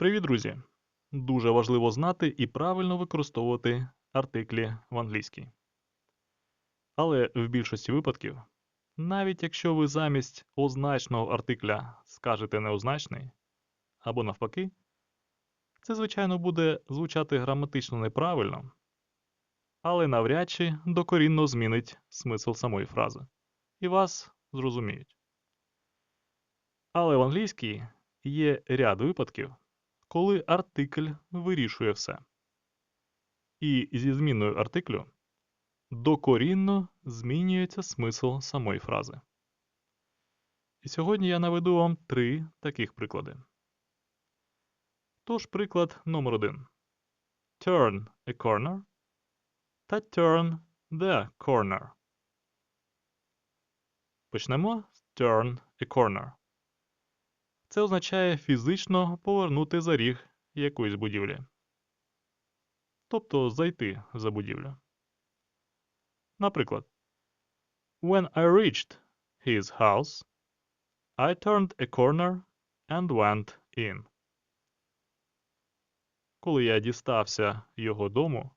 Привіт, друзі! Дуже важливо знати і правильно використовувати артиклі в англійській. Але в більшості випадків, навіть якщо ви замість означного артикля скажете неозначний, або навпаки, це, звичайно, буде звучати граматично неправильно, але навряд чи докорінно змінить смисл самої фрази. І вас зрозуміють. Але в англійській є ряд випадків, коли артикль вирішує все. І зі зміною артиклю докорінно змінюється смисл самої фрази. І сьогодні я наведу вам три таких приклади. Тож приклад номер один. Turn a corner та turn the corner. Почнемо з turn a corner. Це означає фізично повернути за ріг якоїсь будівлі. Тобто зайти за будівлю. Наприклад, When I reached his house, I turned a corner and went in. Коли я дістався його дому,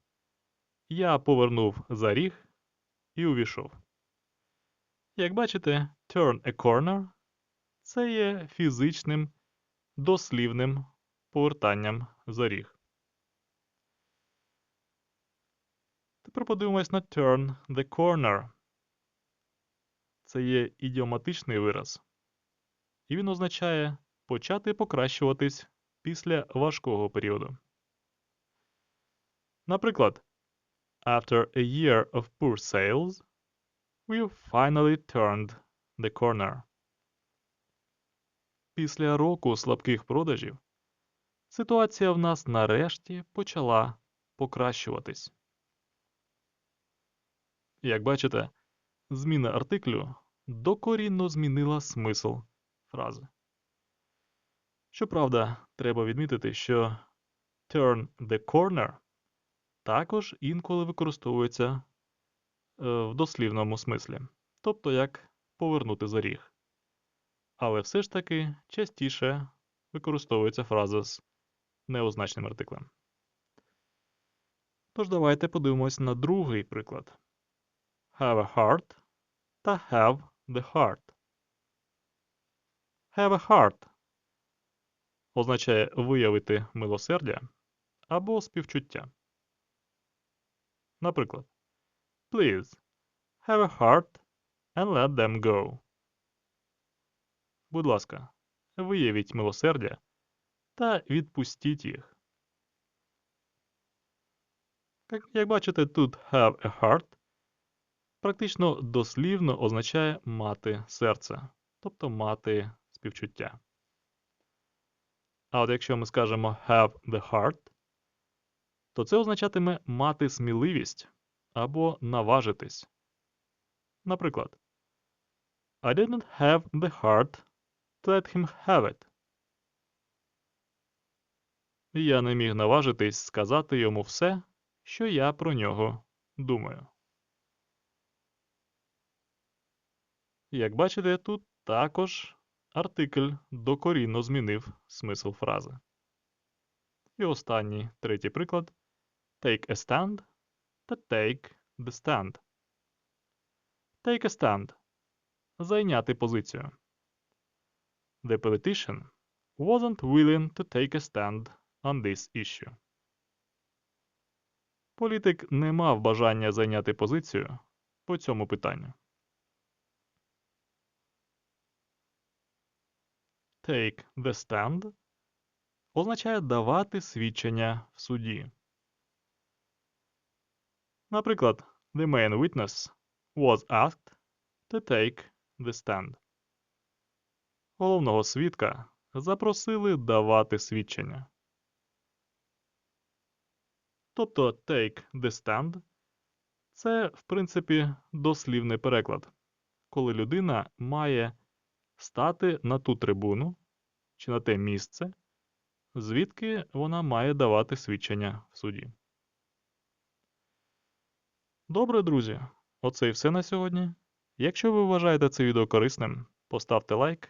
я повернув за ріг і увійшов. Як бачите, turn a corner це є фізичним дослівним повертанням за ріг. Тепер подивимось на turn the corner. Це є ідіоматичний вираз. І він означає почати покращуватись після важкого періоду. Наприклад, After a year of poor sales, we finally turned the corner. Після року слабких продажів ситуація в нас нарешті почала покращуватись. Як бачите, зміна артиклю докорінно змінила смисл фрази. Щоправда, треба відмітити, що turn the corner також інколи використовується е, в дослівному смислі, тобто як повернути за ріг але все ж таки частіше використовується фраза з неозначним артиклем. Тож давайте подивимось на другий приклад. Have a heart та have the heart. Have a heart означає виявити милосердя або співчуття. Наприклад, Please have a heart and let them go. Будь ласка, виявіть милосердя та відпустіть їх. Як бачите, тут have a heart практично дослівно означає мати серце, тобто мати співчуття. А от якщо ми скажемо have the heart, то це означатиме мати сміливість або наважитись. Наприклад, I didn't have the heart let him have it. Я не міг наважитись сказати йому все, що я про нього думаю. Як бачите, тут також артикль докорінно змінив смисл фрази. І останній третій приклад take a stand та take the stand. Take a stand. Зайняти позицію. The politician wasn't willing to take a stand on this issue. Політик не мав бажання зайняти позицію по цьому питанню. Take the stand означає давати свідчення в суді. Наприклад, the main witness was asked to take the stand головного свідка запросили давати свідчення. Тобто take the stand це, в принципі, дослівний переклад, коли людина має стати на ту трибуну чи на те місце, звідки вона має давати свідчення в суді. Добре, друзі, оце і все на сьогодні. Якщо ви вважаєте це відео корисним, поставте лайк